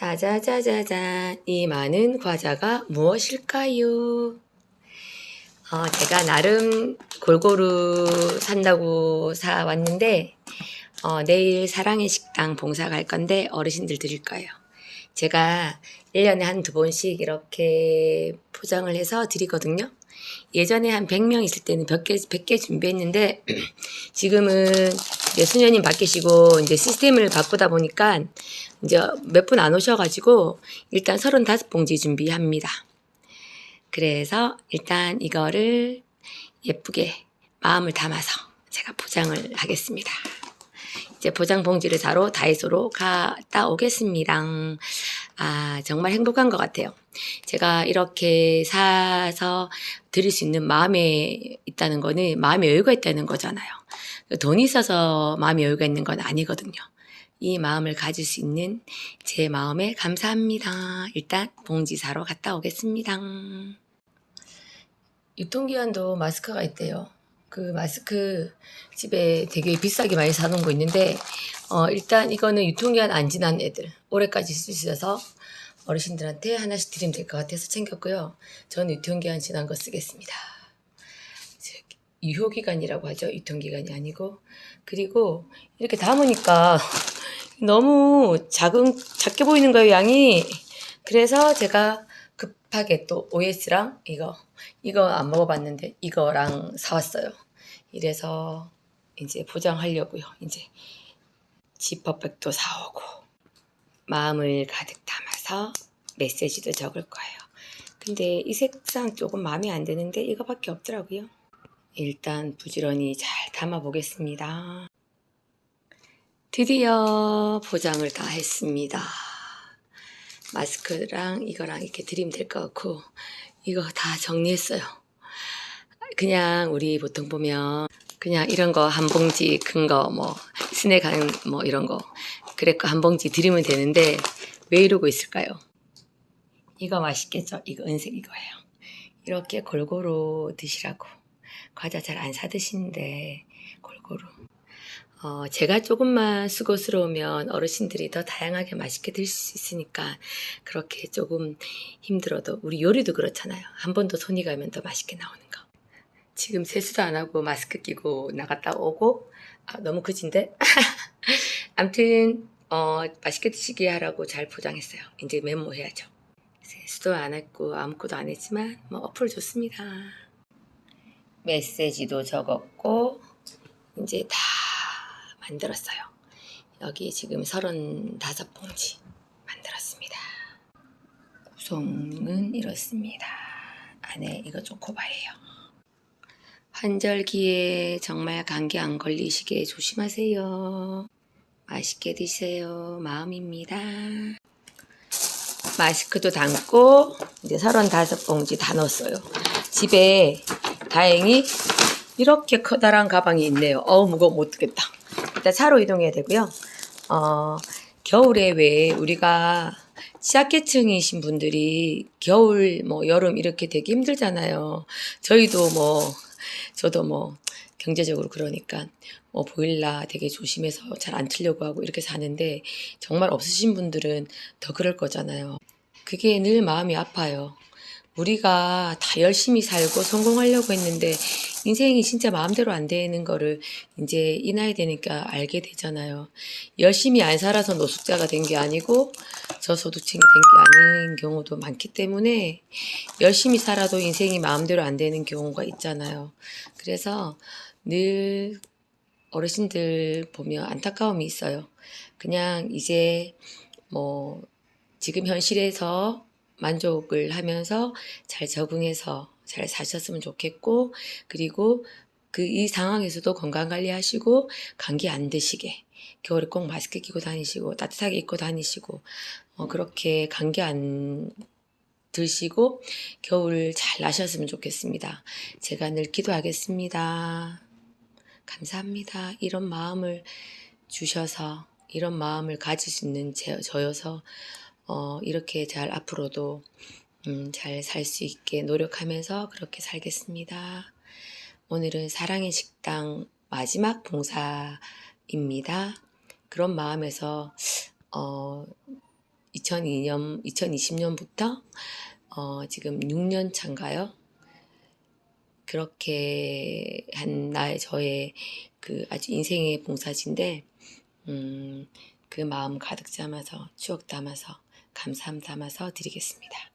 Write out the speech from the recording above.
짜자자자잔. 이 많은 과자가 무엇일까요? 어, 제가 나름 골고루 산다고 사왔는데, 어, 내일 사랑의 식당 봉사 갈 건데 어르신들 드릴 거예요. 제가 1년에 한 두 번씩 이렇게 포장을 해서 드리거든요. 예전에 한 100명 있을 때는 100개, 100개 준비했는데, 지금은 이제 수녀님 바뀌시고, 이제 시스템을 바꾸다 보니까, 이제 몇 분 안 오셔가지고, 일단 35봉지 준비합니다. 그래서 일단 이거를 예쁘게 마음을 담아서 제가 포장을 하겠습니다. 이제 포장 봉지를 사러 다이소로 갔다 오겠습니다. 아, 정말 행복한 것 같아요. 제가 이렇게 사서 드릴 수 있는 마음에 있다는 거는 마음에 여유가 있다는 거잖아요. 돈이 있어서 마음에 여유가 있는 건 아니거든요. 이 마음을 가질 수 있는 제 마음에 감사합니다. 일단 봉지 사러 갔다 오겠습니다. 유통기한도 마스크가 있대요. 그 마스크 집에 되게 비싸게 많이 사놓은 거 있는데 어, 일단 이거는 유통기한 안 지난 애들 올해까지 쓸 수 있어서 어르신들한테 하나씩 드리면 될 것 같아서 챙겼고요. 저는 유통기한 지난 거 쓰겠습니다. 즉, 유효기간이라고 하죠. 유통기간이 아니고 그리고 이렇게 담으니까 너무 작은 작게 보이는 거예요 양이 그래서 제가 급하게 또 OS랑 이거 이거 안 먹어봤는데 이거랑 사왔어요. 이래서 이제 포장하려고요. 이제 지퍼백도 사오고 마음을 가득 담아서 메시지도 적을 거예요. 근데 이 색상 조금 마음에 안 드는데 이거밖에 없더라고요. 일단 부지런히 잘 담아 보겠습니다. 드디어 포장을 다 했습니다. 마스크랑 이거랑 이렇게 드리면 될 것 같고 이거 다 정리했어요. 그냥 우리 보통 보면 그냥 이런 거 한 봉지 큰 거 뭐 스낵 한뭐 이런 거 그랬고 한 봉지 드리면 되는데 왜 이러고 있을까요? 이거 맛있겠죠? 이거 은색 이거예요. 이렇게 골고루 드시라고 과자 잘 안 사 드시는데 골고루 어, 제가 조금만 수고스러우면 어르신들이 더 다양하게 맛있게 드실 수 있으니까 그렇게 조금 힘들어도 우리 요리도 그렇잖아요. 한 번 더 손이 가면 더 맛있게 나오는 거. 지금 세수도 안 하고 마스크 끼고 나갔다 오고 아, 너무 그진데? 암튼 어, 맛있게 드시게 하라고 잘 포장했어요. 이제 메모해야죠. 세수도 안 했고 아무것도 안 했지만 뭐 어플 좋습니다. 메시지도 적었고 이제 다 만들었어요. 여기 지금 35봉지 만들었습니다. 구성은 이렇습니다. 안에 이거 초코바예요. 환절기에 정말 감기 안 걸리시게 조심하세요. 맛있게 드세요. 마음입니다. 마스크도 담고 이제 35봉지 다 넣었어요. 집에 다행히 이렇게 커다란 가방이 있네요. 어우 무거워 못 듣겠다. 일단 차로 이동해야 되고요. 어, 겨울에 왜 우리가 취약계층이신 분들이 겨울 뭐 여름 이렇게 되게 힘들잖아요. 저희도 뭐 저도 뭐 경제적으로 그러니까 뭐 보일라 되게 조심해서 잘 안 틀려고 하고 이렇게 사는데 정말 없으신 분들은 더 그럴 거잖아요. 그게 늘 마음이 아파요. 우리가 다 열심히 살고 성공하려고 했는데 인생이 진짜 마음대로 안 되는 거를 이제 이 나이 되니까 알게 되잖아요. 열심히 안 살아서 노숙자가 된 게 아니고 저소득층이 된 게 아닌 경우도 많기 때문에 열심히 살아도 인생이 마음대로 안 되는 경우가 있잖아요. 그래서 늘 어르신들 보면 안타까움이 있어요. 그냥 이제 뭐 지금 현실에서 만족을 하면서 잘 적응해서 잘 사셨으면 좋겠고 그리고 그 이 상황에서도 건강 관리하시고 감기 안 드시게 겨울에 꼭 마스크 끼고 다니시고 따뜻하게 입고 다니시고 어, 그렇게 감기 안 드시고 겨울 잘 나셨으면 좋겠습니다. 제가 늘 기도하겠습니다. 감사합니다. 이런 마음을 주셔서 이런 마음을 가질 수 있는 제, 저여서 어, 이렇게 잘 앞으로도 음, 잘 살 수 있게 노력하면서 그렇게 살겠습니다. 오늘은 사랑의 식당 마지막 봉사입니다. 그런 마음에서 어, 2002년, 2020년부터 어, 지금 6년 차인가요? 그렇게 한 나의 저의 그 아주 인생의 봉사지인데, 음, 그 마음 가득 담아서 추억 담아서 감사함 담아서 드리겠습니다.